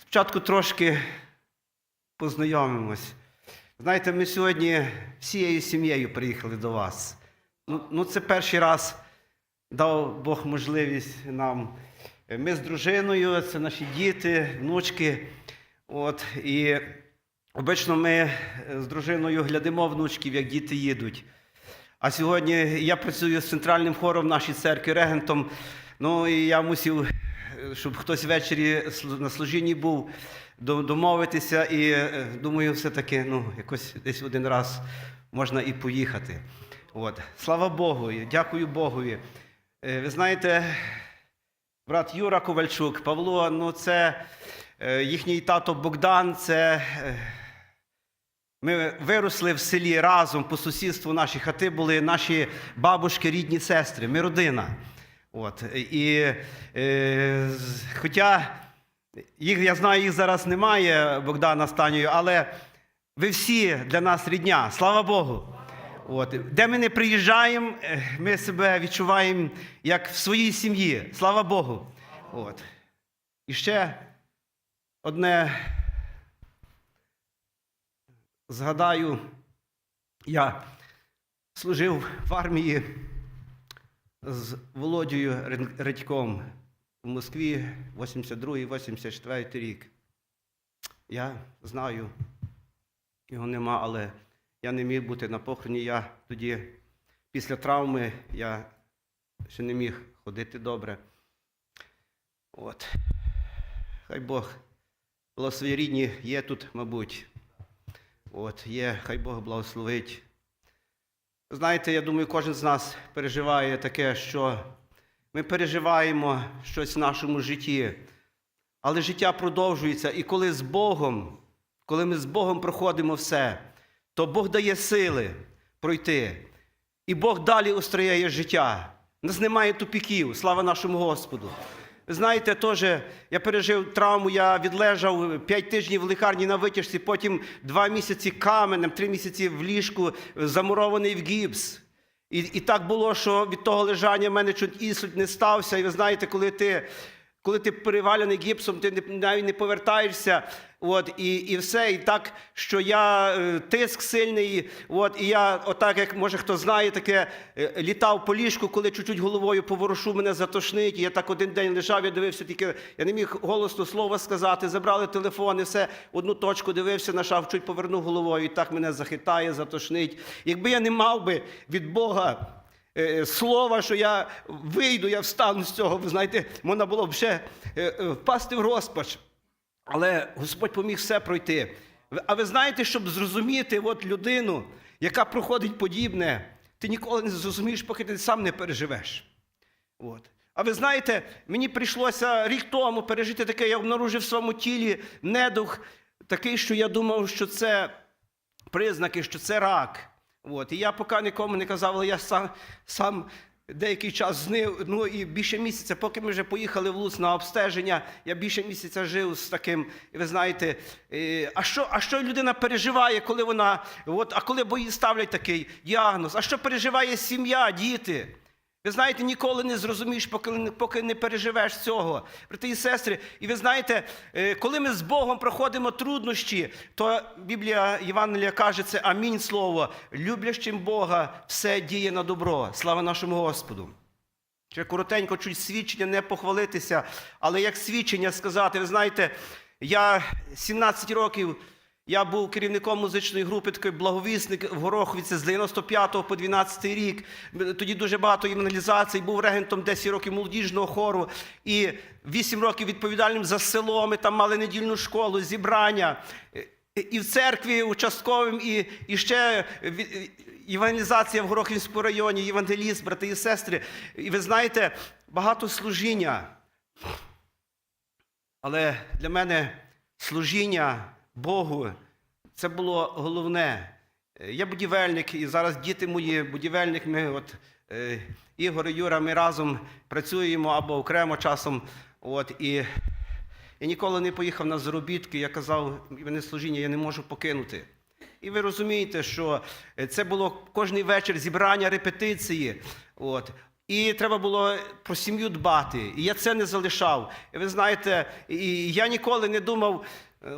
Спочатку трошки познайомимось. Знаєте, ми сьогодні всією сім'єю приїхали до вас. Ну, ну це перший раз дав Бог можливість нам. Ми з дружиною, це наші діти, внучки. От, і обично ми з дружиною глядимо внучків, як діти їдуть. А сьогодні я працюю з центральним хором нашій церкві регентом. Ну і я мусив, щоб хтось ввечері на служінні був, домовитися. І е, думаю, все-таки ну, якось десь один раз можна і поїхати. От. Слава Богу, дякую Богові. Е, Ви знаєте, брат Юра Ковальчук, Павло, ну це е, їхній тато Богдан, це. ми виросли в селі разом по сусідству наші хати були наші бабушки, рідні сестри. Ми родина. От. І, е, хоча їх, я знаю, їх зараз немає, Богдана Станію, але ви всі для нас рідня. Слава Богу. От. Де ми не приїжджаємо, е, ми себе відчуваємо як в своїй сім'ї. Слава Богу. От. І ще одне згадаю, я служив в армії з Володією Редьком в Москві 82-84 рік. Я знаю, його нема, але я не міг бути на похороні. Я тоді, після травми, я ще не міг ходити добре. От. Хай Бог благослови рідні є тут, мабуть. От, є, хай Бог благословить. Знаєте, я думаю, кожен з нас переживає таке, що ми переживаємо щось в нашому житті, але життя продовжується. І коли з Богом, коли ми з Богом проходимо все, то Бог дає сили пройти. І Бог далі устрояє життя. У нас немає тупіків, слава нашому Господу. Знаєте, теж я пережив травму, я відлежав 5 тижнів в лікарні на витяжці, потім 2 місяці каменем, 3 місяці в ліжку, замурований в гіпс. І, і так було, що від того лежання в мене чуть ісуть не стався. І ви знаєте, коли ти, коли ти перевалений гіпсом, ти навіть не повертаєшся. От, і, і все. І так, що я е, тиск сильний. От, і я, отак, як може хто знає, таке е, літав по ліжку, коли чуть-чуть головою поворошу, мене затошнить. І я так один день лежав, я дивився, тільки я не міг голосно слова сказати. Забрали телефон, і все, одну точку дивився, нашав, чуть повернув головою, і так мене захитає, затошнить. Якби я не мав би від Бога слова, що я вийду, я встану з цього, ви знаєте, можна було б ще е, е, впасти в розпач. Але Господь поміг все пройти. А ви знаєте, щоб зрозуміти от людину, яка проходить подібне, ти ніколи не зрозумієш, поки ти сам не переживеш. От. А ви знаєте, мені прийшлося рік тому пережити таке, я обнаружив в своєму тілі недух, такий, що я думав, що це признаки, що це рак. От. І я поки нікому не казав, але я сам, сам деякий час знив, ну і більше місяця, поки ми вже поїхали в Луц на обстеження, я більше місяця жив з таким, ви знаєте, а що, а що людина переживає, коли вона, от, а коли бої ставлять такий діагноз, а що переживає сім'я, діти? Ви знаєте, ніколи не зрозумієш, поки, поки не переживеш цього. Брати і сестри, і ви знаєте, е, коли ми з Богом проходимо труднощі, то Біблія Євангелія каже це амінь слово. Люблящим Бога все діє на добро. Слава нашому Господу. Ще коротенько, чуть свідчення не похвалитися, але як свідчення сказати, ви знаєте, я 17 років. Я був керівником музичної групи, такий благовісник в Гороховіці з 95 по 12 рік. Тоді дуже багато євангелізацій, був регентом 10 років молодіжного хору і 8 років відповідальним за село. Ми там мали недільну школу, зібрання. І в церкві участковим, і, і ще євангелізація в Горохівському районі, євангеліст, брати і сестри. І ви знаєте, багато служіння. Але для мене служіння Богу це було головне. Е, Я будівельник, і зараз діти мої, будівельник, ми от е, Ігор і Юра, ми разом працюємо або окремо часом. От, і я ніколи не поїхав на заробітки. Я казав, мене служіння я не можу покинути. І ви розумієте, що е, це було кожний вечір зібрання, репетиції. От. І треба було про сім'ю дбати. І я це не залишав. І ви знаєте, і я ніколи не думав,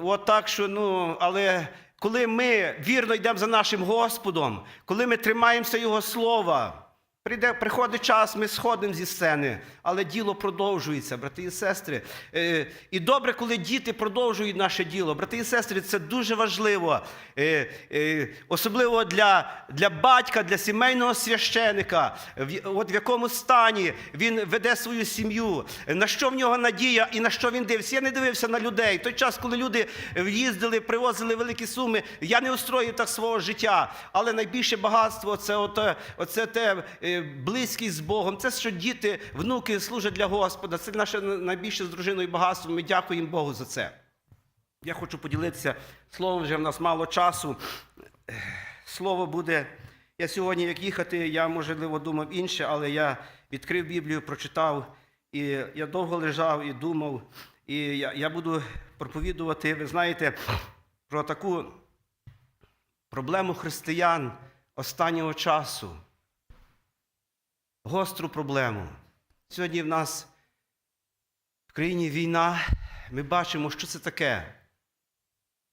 от так, що ну, але коли ми вірно йдемо за нашим Господом, коли ми тримаємося Його слова, Прийде, приходить час, ми сходимо зі сцени, але діло продовжується, брати і сестри. Е, і добре, коли діти продовжують наше діло. Брати і сестри, це дуже важливо. Е, е, особливо для, для батька, для сімейного священика, от в якому стані він веде свою сім'ю, на що в нього надія і на що він дивиться. Я не дивився на людей. Той час, коли люди їздили, привозили великі суми, я не устроїв так свого життя. Але найбільше багатство це оте, оце те близькість з Богом. Це що діти, внуки служать для Господа. Це наше найбільше з дружиною багатство. Ми дякуємо Богу за це. Я хочу поділитися словом, вже в нас мало часу. Слово буде. Я сьогодні, як їхати, я, можливо, думав інше, але я відкрив Біблію, прочитав, і я довго лежав і думав. І я, я буду проповідувати, ви знаєте, про таку проблему християн останнього часу. Гостру проблему. Сьогодні в нас в країні війна, ми бачимо, що це таке.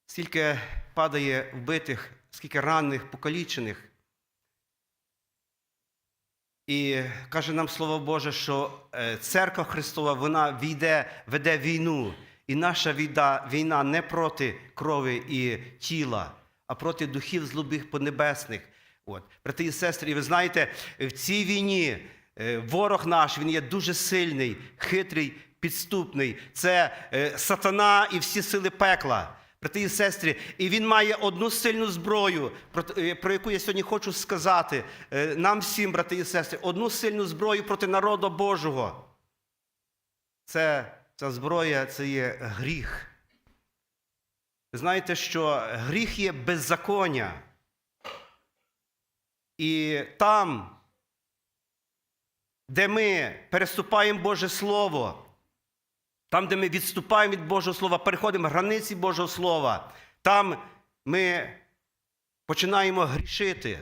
Скільки падає вбитих, скільки ранених, покалічених. І каже нам Слово Боже, що е, церква Христова вона війде, веде війну. І наша війна, війна не проти крові і тіла, а проти духів злобих понебесних. От. Брати і сестри, і ви знаєте, в цій війні е, ворог наш він є дуже сильний, хитрий, підступний. Це е, сатана і всі сили пекла. Брати і сестри, і він має одну сильну зброю, про, е, яку я сьогодні хочу сказати нам всім, брати і сестри, одну сильну зброю проти народу Божого. Це, Ця зброя це є гріх. Ви знаєте, що гріх є беззаконня. І там, де ми переступаємо Боже Слово, там, де ми відступаємо від Божого Слова, переходимо границі Божого Слова, там ми починаємо грішити.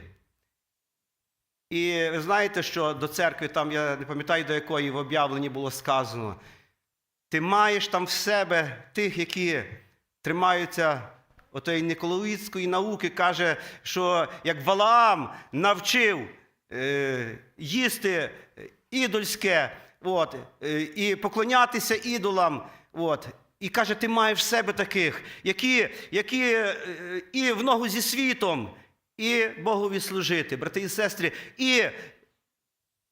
І ви знаєте, що до церкви, там, я не пам'ятаю, до якої в об'явленні було сказано, ти маєш там в себе тих, які тримаються отої Николаїцької науки, каже, що як Валаам навчив е, їсти ідольське, от, е, і поклонятися ідолам. От, і каже, ти маєш в себе таких, які, які е, і в ногу зі світом, і Богові служити, брати і сестри, і,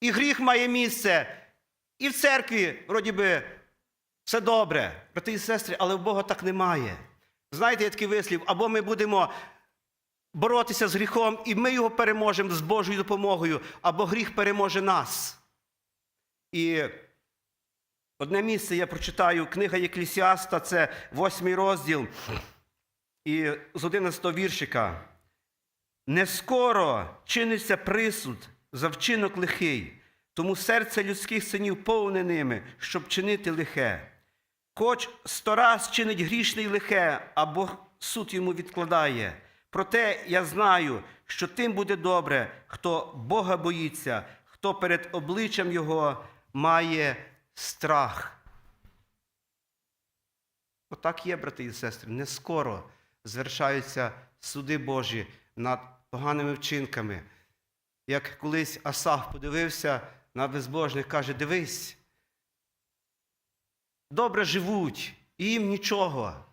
і гріх має місце, і в церкві, вроді би, все добре, брати і сестри, але в Бога так немає. Знаєте, є такий вислів, або ми будемо боротися з гріхом, і ми його переможемо з Божою допомогою, або гріх переможе нас. І одне місце я прочитаю, книга Єклісіаста, це восьмий розділ, і з 11 віршика. Не скоро чиниться присуд за вчинок лихий, тому серце людських синів повне ними, щоб чинити лихе. Хоч сто раз чинить грішний лихе, а Бог суд йому відкладає. Проте я знаю, що тим буде добре, хто Бога боїться, хто перед обличчям Його має страх. Отак є, брати і сестри, не скоро звершаються суди Божі над поганими вчинками. Як колись Асаф подивився на безбожних, каже: дивись, добре живуть, і їм нічого.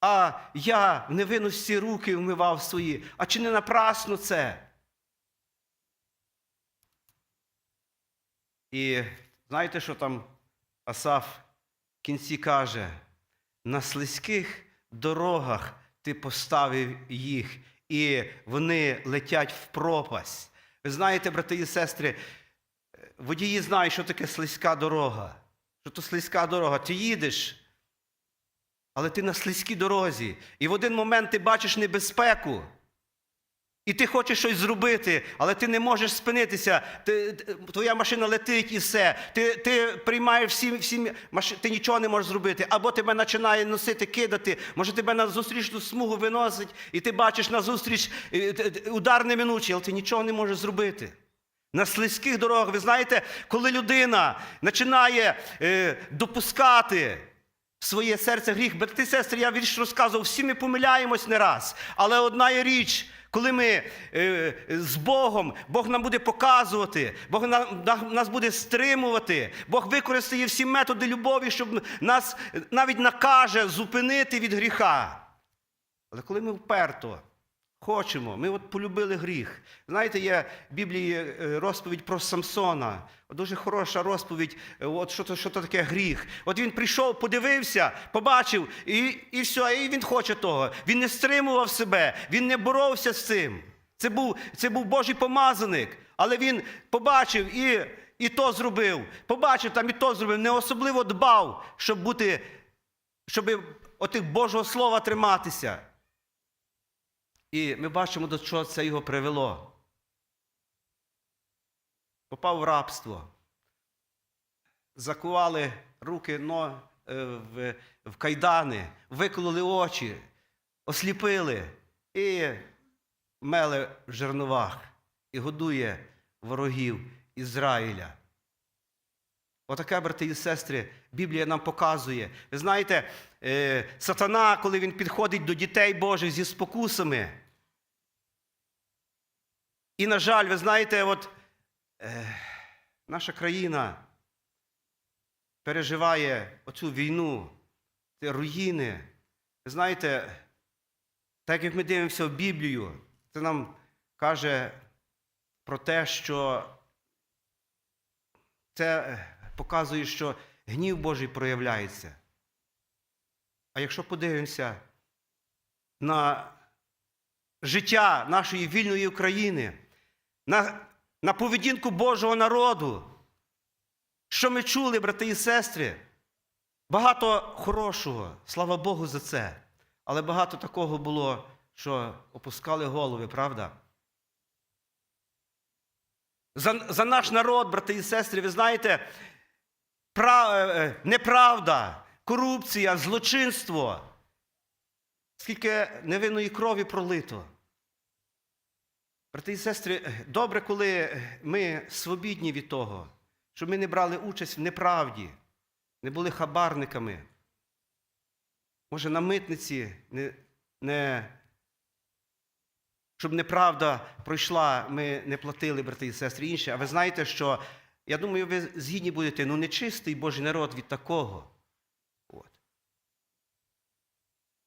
А я в невинності руки вмивав свої. А чи не напрасно це? І знаєте, що там Асаф в кінці каже? На слизьких дорогах ти поставив їх, і вони летять в пропасть. Ви знаєте, брати і сестри, водії знають, що таке слизька дорога. Що то слизька дорога. Ти їдеш, але ти на слизькій дорозі. І в один момент ти бачиш небезпеку. І ти хочеш щось зробити, але ти не можеш спинитися. Ти, твоя машина летить і все. Ти ти приймаєш всі, всі ти нічого не можеш зробити. Або тебе починає носити, кидати, може тебе на зустрічну смугу виносить, і ти бачиш на зустріч удар неминучий, але ти нічого не можеш зробити. На слизьких дорогах, ви знаєте, коли людина починає е, допускати в своє серце гріх, брати сестри, я вірш розказував, всі ми помиляємось не раз. Але одна є річ, коли ми е, з Богом, Бог нам буде показувати, Бог на, на- нас буде стримувати, Бог використає всі методи любові, щоб нас навіть накаже зупинити від гріха. Але коли ми вперто хочемо, ми от полюбили гріх. Знаєте, є в Біблії е, розповідь про Самсона. Дуже хороша розповідь, е, от що то, що то таке гріх. От він прийшов, подивився, побачив, і, і все, і він хоче того. Він не стримував себе, він не боровся з цим. Це був, це був Божий помазаник, але він побачив і, і то зробив. Побачив там і то зробив. Не особливо дбав, щоб бути, щоб отих Божого Слова триматися. І ми бачимо, до чого це його привело. Попав в рабство. Закували руки но, е, в, в кайдани, викололи очі, осліпили і меле в жерновах і годує ворогів Ізраїля. Отаке, брати і сестри, Біблія нам показує. Ви знаєте, сатана, коли він підходить до дітей Божих зі спокусами. І, на жаль, ви знаєте, от е, наша країна переживає оцю війну, ці руїни. Ви знаєте, так як ми дивимося в Біблію, це нам каже про те, що це е, показує, що гнів Божий проявляється. А якщо подивимося на життя нашої вільної України, на, на поведінку Божого народу, що ми чули, брати і сестри, багато хорошого, слава Богу, за це. Але багато такого було, що опускали голови, правда? За, за наш народ, брати і сестри, ви знаєте, пра, е, е, неправда, корупція, злочинство. Скільки невинної крові пролито. Брати і сестри, добре, коли ми свобідні від того, щоб ми не брали участь в неправді, не були хабарниками. Може, на митниці не, не, щоб неправда пройшла, ми не платили, брати і сестри, інше. А ви знаєте, що я думаю, ви згідні будете, ну нечистий Божий народ від такого. От.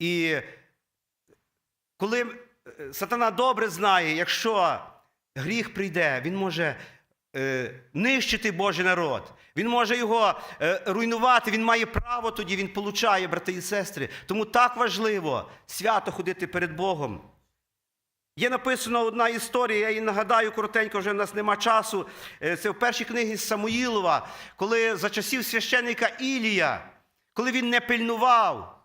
І коли е, сатана добре знає, якщо гріх прийде, він може е, нищити Божий народ. Він може його е, руйнувати, він має право тоді, він получає, брати і сестри. Тому так важливо свято ходити перед Богом. Є написана одна історія, я її нагадаю коротенько, вже в нас нема часу. Це в першій книгі Самуїлова, коли за часів священника Ілія, коли він не пильнував,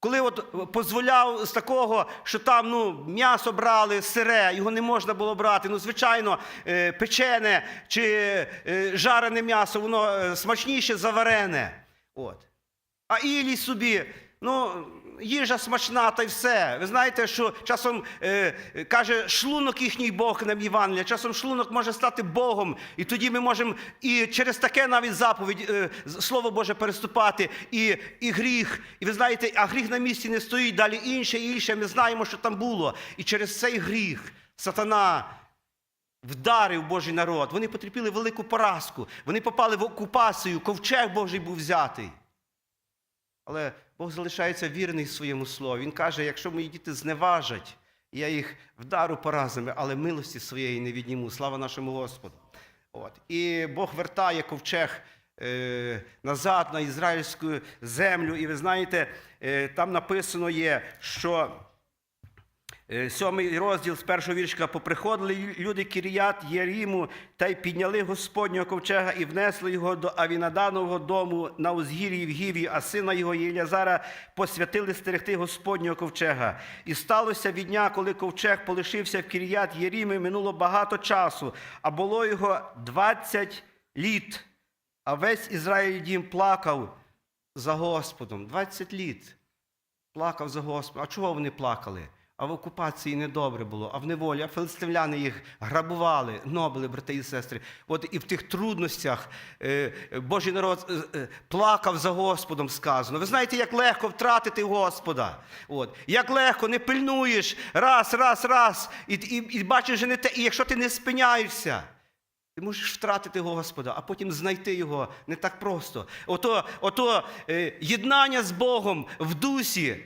коли от дозволяв з такого, що там ну, м'ясо брали сире, його не можна було брати. Ну, звичайно, е, печене чи е, жарене м'ясо, воно е, смачніше за варене. От. А Ілій собі, ну, їжа смачна та й все. Ви знаєте, що часом е, каже, шлунок їхній Бог нам Євангелія, часом шлунок може стати Богом. І тоді ми можемо і через таке навіть заповідь, е, Слово Боже переступати, і, і гріх. І ви знаєте, а гріх на місці не стоїть, далі інше і інше. Ми знаємо, що там було. І через цей гріх сатана вдарив Божий народ. Вони потерпіли велику поразку. Вони попали в окупацію, ковчег Божий був взятий. Але Бог залишається вірний своєму слові. Він каже, якщо мої діти зневажать, я їх вдару поразами, але милості своєї не відніму. Слава нашому Господу. От. І Бог вертає ковчег е, назад на ізраїльську землю. І ви знаєте, е, там написано є, що Сьомий розділ з першого віршка. Поприходили люди Кіріят Єріму та й підняли Господнього ковчега і внесли його до Авінаданового дому на узгір'ї в Гіві, а сина його Єлязара посвятили стерегти Господнього ковчега. І сталося від дня, коли ковчег полишився в Кіріят Єрімі, минуло багато часу, а було його 20 літ. А весь Ізраїль дім плакав за Господом. 20 літ плакав за Господом. А чого вони плакали? А в окупації недобре було, а в неволі, а филистимляни їх грабували, нобили, брати і сестри. От і в тих трудностях е, Божий народ е, е, плакав за Господом, сказано. Ви знаєте, як легко втратити Господа. От. Як легко не пильнуєш раз, раз, раз, і, і, і бачиш, що не те, і якщо ти не спиняєшся. Ти можеш втратити Господа, а потім знайти його не так просто. Ото, ото е, єднання з Богом в дусі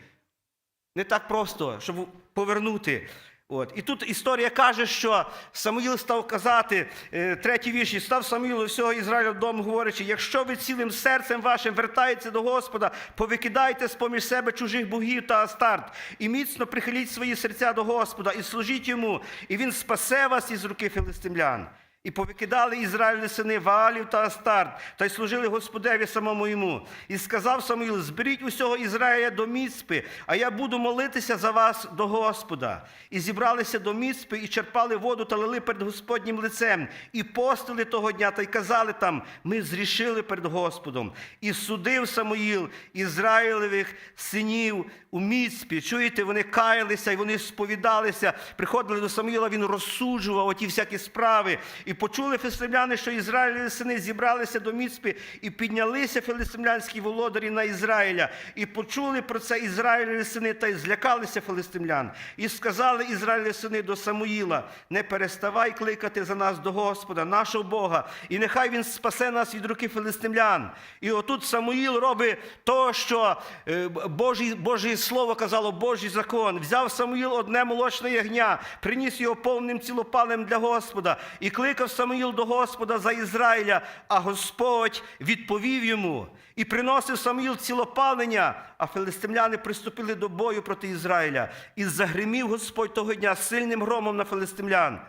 не так просто, щоб повернути. От. І тут історія каже, що Самуїл став казати, е, третій вірші, став Самуїл всього Ізраїля вдома, говорячи, якщо ви цілим серцем вашим вертаєтеся до Господа, повикидайте з-поміж себе чужих богів та астарт, і міцно прихиліть свої серця до Господа, і служіть йому, і він спасе вас із руки филистимлян. І повикидали Ізраїлі сини Ваалів та Астарт, та й служили Господеві самому йому. І сказав Самуїл: зберіть усього Ізраїля до Міцпи, а я буду молитися за вас до Господа. І зібралися до Міцпи, і черпали воду та лили перед Господнім лицем, і постили того дня, та й казали там: ми зрішили перед Господом. І судив Самуїл Ізраїлевих синів у Міцпі. Чуєте, вони каялися і вони сповідалися, приходили до Самуїла, він розсуджував оті всякі справи. І почули филистимляни, що Ізраїлеві сини зібралися до Міцпи, і піднялися филистимлянські володарі на Ізраїля. І почули про це Ізраїлеві сини, та й злякалися филистимлян. І сказали Ізраїлеві сини до Самуїла: не переставай кликати за нас до Господа, нашого Бога, і нехай Він спасе нас від руки филистимлян. І отут Самуїл робить то, що е, Божі, Боже Слово казало, Божий закон. Взяв Самуїл одне молочне ягня, приніс його повним цілопалем для Господа, і кликав Самуїл до Господа за Ізраїля, а Господь відповів йому. І приносив Самуїл цілопалення, а филистимляни приступили до бою проти Ізраїля. І загримів Господь того дня сильним громом на филистимлян.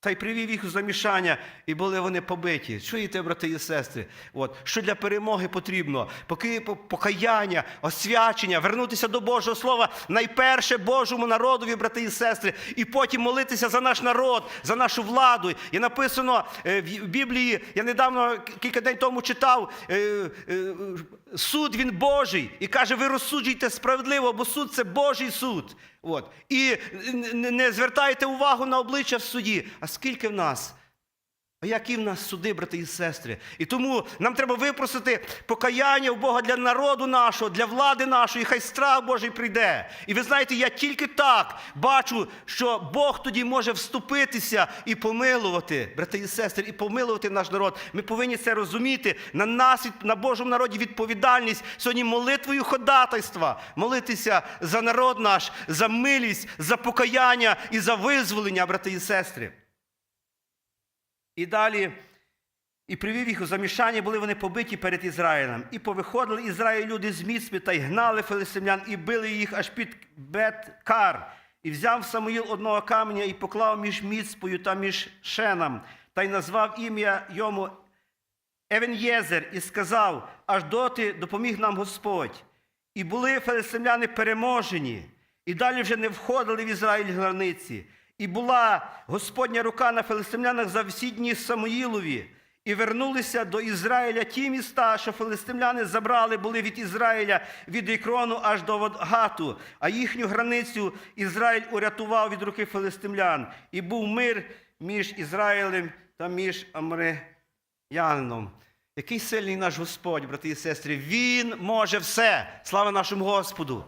Та й привів їх у замішання, і були вони побиті. Чуєте, брати і сестри? От, що для перемоги потрібно? Поки по- покаяння, освячення, вернутися до Божого Слова, найперше Божому народові, брати і сестри, і потім молитися за наш народ, за нашу владу. І написано е, в Біблії, я недавно кілька днів тому читав, е, е, суд він Божий. І каже, ви розсуджуйте справедливо, бо суд це Божий суд. От. І не- звертайте увагу на обличчя в суді. А скільки в нас? А які в нас суди, брати і сестри? І тому нам треба випросити покаяння у Бога для народу нашого, для влади нашої, хай страх Божий прийде. І ви знаєте, я тільки так бачу, що Бог тоді може вступитися і помилувати, брати і сестри, і помилувати наш народ. Ми повинні це розуміти. На нас, на Божому народі відповідальність сьогодні молитвою ходатайства, молитися за народ наш, за милість, за покаяння і за визволення, брати і сестри. І далі, і привів їх у замішання, були вони побиті перед Ізраїлем. І повиходили Ізраїль люди з Міцпи та й гнали филистимлян, і били їх аж під Бет-Кар. І взяв Самуїл одного каменя і поклав між Міцпою та між Шеном, та й назвав ім'я йому Евенєзер, і сказав, аж доти допоміг нам Господь. І були филистимляни переможені, і далі вже не входили в Ізраїль границі. І була Господня рука на филистимлянах за всі дні Самуїлові. І вернулися до Ізраїля ті міста, що филистимляни забрали, були від Ізраїля від Ікрону аж до Гату, а їхню границю Ізраїль урятував від руки филистимлян. І був мир між Ізраїлем та між Амреянином. Який сильний наш Господь, брати і сестри, Він може все. Слава нашому Господу.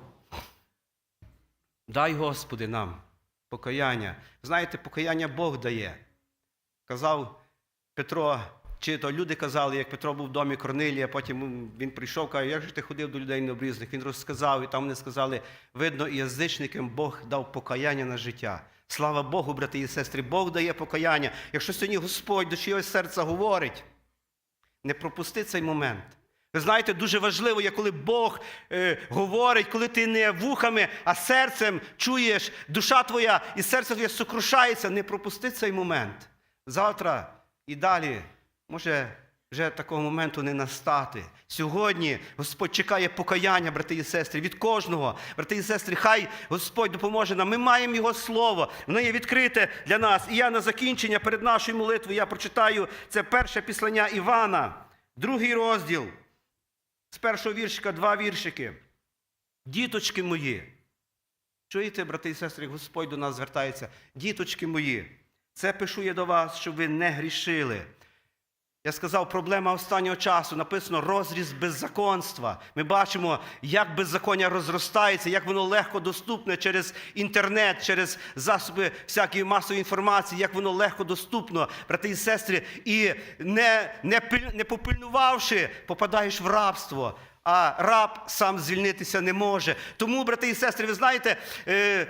Дай, Господи, нам покаяння. Знаєте, покаяння Бог дає. Казав Петро, чи то люди казали, як Петро був в домі Корнилія, потім він прийшов, каже, як же ти ходив до людей необрізних? Він розказав, і там вони сказали, видно, і язичникам Бог дав покаяння на життя. Слава Богу, брати і сестри, Бог дає покаяння. Якщо сьогодні Господь до чогось серця говорить, не пропусти цей момент. Знаєте, дуже важливо є, коли Бог е, говорить, коли ти не вухами, а серцем чуєш, душа твоя і серце твоє сокрушається, не пропусти цей момент. Завтра і далі може вже такого моменту не настати. Сьогодні Господь чекає покаяння, брати і сестри, від кожного. Брати і сестри, хай Господь допоможе нам. Ми маємо Його Слово, воно є відкрите для нас. І я на закінчення перед нашою молитвою я прочитаю це перше післання Івана, другий розділ. З першого віршика два віршики. Діточки мої, Чуєте, брати і сестри, Господь до нас звертається. Діточки мої, це пишу я до вас, щоб ви не грішили. Я сказав, проблема останнього часу написано розріз беззаконства. Ми бачимо, як беззаконня розростається, як воно легко доступне через інтернет, через засоби всякої масової інформації, як воно легко доступно, брати і сестри, і не, не, не попильнувавши, попадаєш в рабство. А раб сам звільнитися не може. Тому, брати і сестри, ви знаєте, е,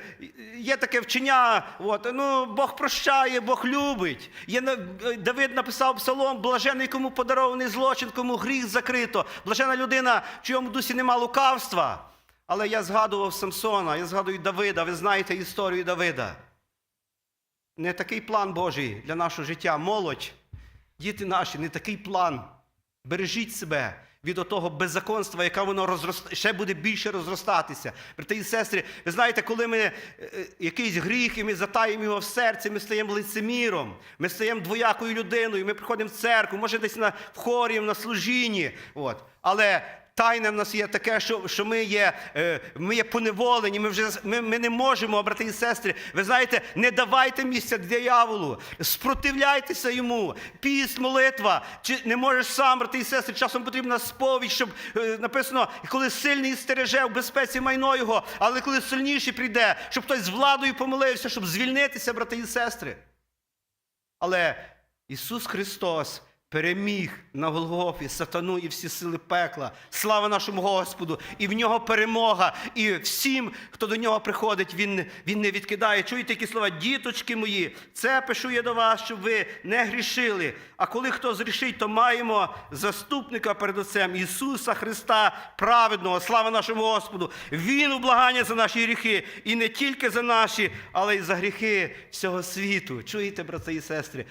є таке вчення, от, ну, Бог прощає, Бог любить. Є, е, Давид написав псалом, блажений, кому подарований злочин, кому гріх закрито. Блажена людина, в чийому дусі нема лукавства. Але я згадував Самсона, я згадую Давида, ви знаєте історію Давида. Не такий план Божий для нашого життя. Молодь, діти наші, не такий план. Бережіть себе від отого беззаконства, яке воно розрост... ще буде більше розростатися. Брати і сестри, ви знаєте, коли ми е, якийсь гріх, і ми затаємо його в серці, ми стаємо лицеміром, ми стаємо двоякою людиною, ми приходимо в церкву, може десь на в хорі, на служінні. От. Але Тайне в нас є таке, що, що ми, є, е, ми є поневолені, ми, вже, ми, ми не можемо, брати і сестри. Ви знаєте, не давайте місця дияволу, спротивляйтеся йому. Піст, молитва. Чи не можеш сам, брати і сестри, часом потрібна сповідь, щоб е, написано, коли сильний стереже в безпеці майно його, але коли сильніший прийде, щоб хтось з владою помолився, щоб звільнитися, брати і сестри. Але Ісус Христос переміг на Голгофі сатану і всі сили пекла. Слава нашому Господу! І в нього перемога. І всім, хто до нього приходить, він, він не відкидає. Чуєте які слова? Діточки мої, це пишу я до вас, щоб ви не грішили. А коли хто зрішить, то маємо заступника перед Отцем Ісуса Христа, праведного. Слава нашому Господу! Він ублагання за наші гріхи, і не тільки за наші, але й за гріхи всього світу. Чуєте, брати і сестри?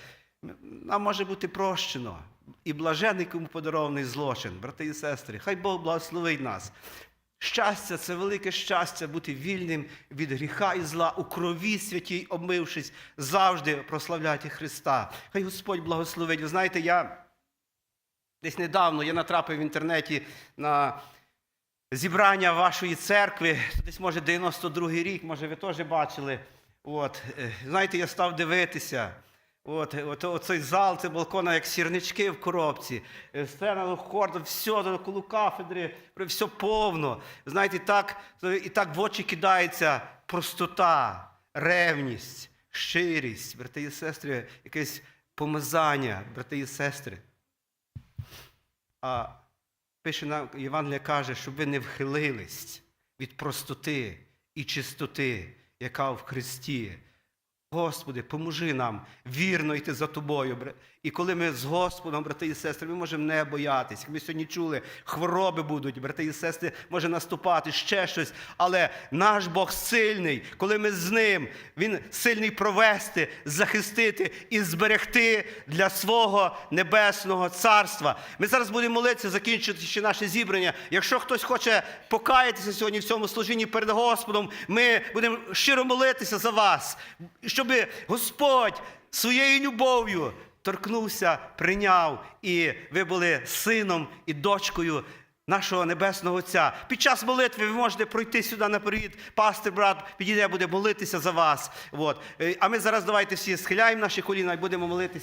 Нам може бути прощено. І блажений, кому подарований злочин, брати і сестри. Хай Бог благословить нас. Щастя це велике щастя бути вільним від гріха і зла у крові святій, обмившись, завжди прославляти Христа. Хай Господь благословить. Ви знаєте, я десь недавно я натрапив в інтернеті на зібрання вашої церкви, десь, може, 92-й рік, може, ви теж бачили. От, е, знаєте, я став дивитися. От, от, оцей зал, це балкона, як сірнички в коробці. Сцена хорда, все коло кафедри, все повно. Знаєте, так, і так в очі кидається простота, ревність, щирість, брати і сестри, якесь помазання, брати і сестри. А пише нам, Євангелія каже, щоб ви не вхилились від простоти і чистоти, яка в Христі. Господи, поможи нам вірно йти за тобою. І коли ми з Господом, брати і сестри, ми можемо не боятися. Як ми сьогодні чули, хвороби будуть, брати і сестри, може наступати ще щось. Але наш Бог сильний, коли ми з ним, Він сильний провести, захистити і зберегти для свого небесного царства. Ми зараз будемо молитися, закінчити ще наше зібрання. Якщо хтось хоче покаятися сьогодні в цьому служінні перед Господом, ми будемо щиро молитися за вас, щоб Господь своєю любов'ю торкнувся, прийняв, і ви були сином і дочкою нашого небесного Отця. Під час молитви ви можете пройти сюди наперед. Пастир, брат, підійде, буде молитися за вас. От. Е, А ми зараз давайте всі схиляємо наші коліна і будемо молитися.